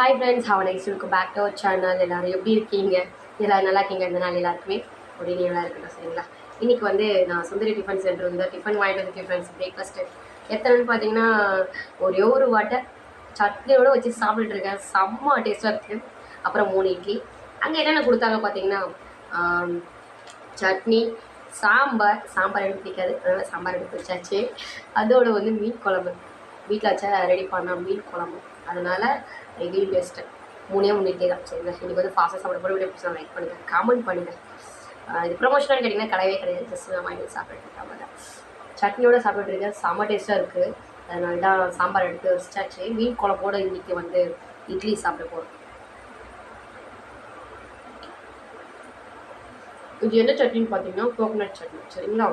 Hi friends how nice இருக்கும் back to channel எல்லோரும் எப்படி இருக்கீங்க? எல்லோரும் நல்லா இருக்கீங்க இந்த நாள் எல்லாருக்குமே ஒரு நல்லா இருக்கட்டும் சரிங்களா? இன்னைக்கு வந்து நான் சுந்தரி டிஃபன் சென்டர் வந்து டிஃபன் வாங்கிட்டு வந்து ஃப்ரெண்ட்ஸ் பிரேக்ஃபாஸ்ட்டு எத்தனைன்னு பார்த்தீங்கன்னா ஒரே ஒரு வாட்டை சட்னியோடு வச்சு சாப்பிட்டுட்டு இருக்கேன். செம்ம டேஸ்ட்டாக இருக்குது அப்புறம் மூணு இட்லி. அங்கே என்னென்ன கொடுத்தாங்க பார்த்தீங்கன்னா சட்னி சாம்பார். சாம்பார் எனக்கு பிடிக்காது. அதனால் சாம்பார் எடுத்து வச்சாச்சு. அதோட வந்து மீன் குழம்பு. வீட்டில் வச்சா ரெடி பண்ண மீன் குழம்பு. அதனால் இதையும் பெஸ்ட்டு மூணே முன்னிட்டே தான் சரிங்களா இன்றைக்கி வந்து ஃபாஸ்ட்டாக சாப்பிட போகிற வீடியோ பிடிச்சா லைக் பண்ணுங்கள் கமெண்ட் பண்ணுங்கள் இது ப்ரொமோஷனாக கேட்டிங்கன்னா கிடையவே கிடையாது. ஜஸ்ட் நான் வாங்கி சாப்பிட்டுருக்கேன் இருக்கேன் சட்னியோட சாப்பிட்டுருக்கேன் செம்ம டேஸ்ட்டாக இருக்குது அதனால தான் சாம்பார் எடுத்து வச்சாச்சு மீன் குழம்போட இன்றைக்கி வந்து இட்லி சாப்பிட போகிறோம் இது என்ன சட்னின்னு பார்த்தீங்கன்னா கோகோனட் சட்னி. சரிங்களா?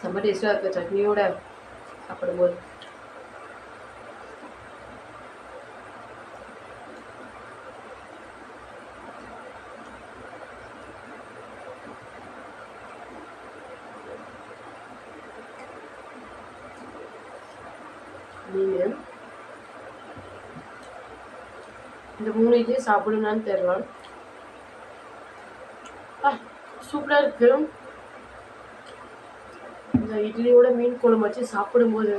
செம்ம டேஸ்ட்டாக இருக்குது சட்னியோட சாப்பிடும்போது. நீங்கள் இந்த மூணு இதையும் சாப்பிடுங்கன்னு தெரியலாம் ஆ சூப்பராக இருக்கு. இந்த இட்லியோட மீன் குழம்பு வச்சு சாப்பிடும்போது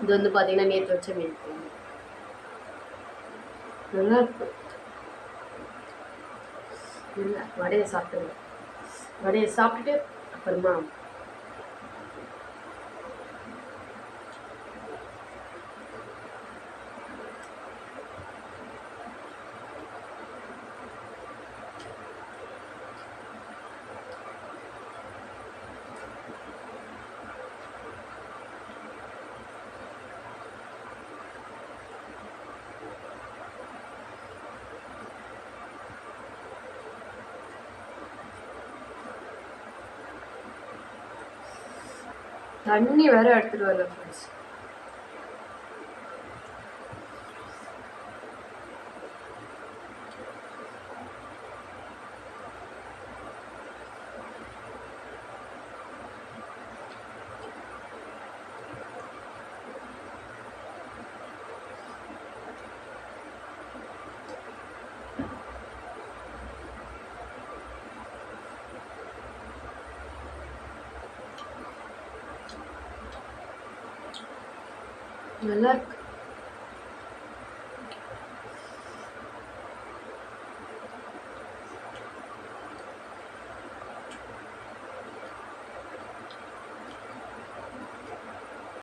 இது வந்து பார்த்தீங்கன்னா நேற்று வச்ச மீன் குழம்பு. நல்லா இருக்கும் இல்லை வடையை சாப்பிட்டுங்க வடையை சாப்பிட்டுட்டு அப்புறமா தண்ணி வேற எடுத்துட்டு வரல ஃப்ரெண்ட்ஸ் நல்லா இருக்கு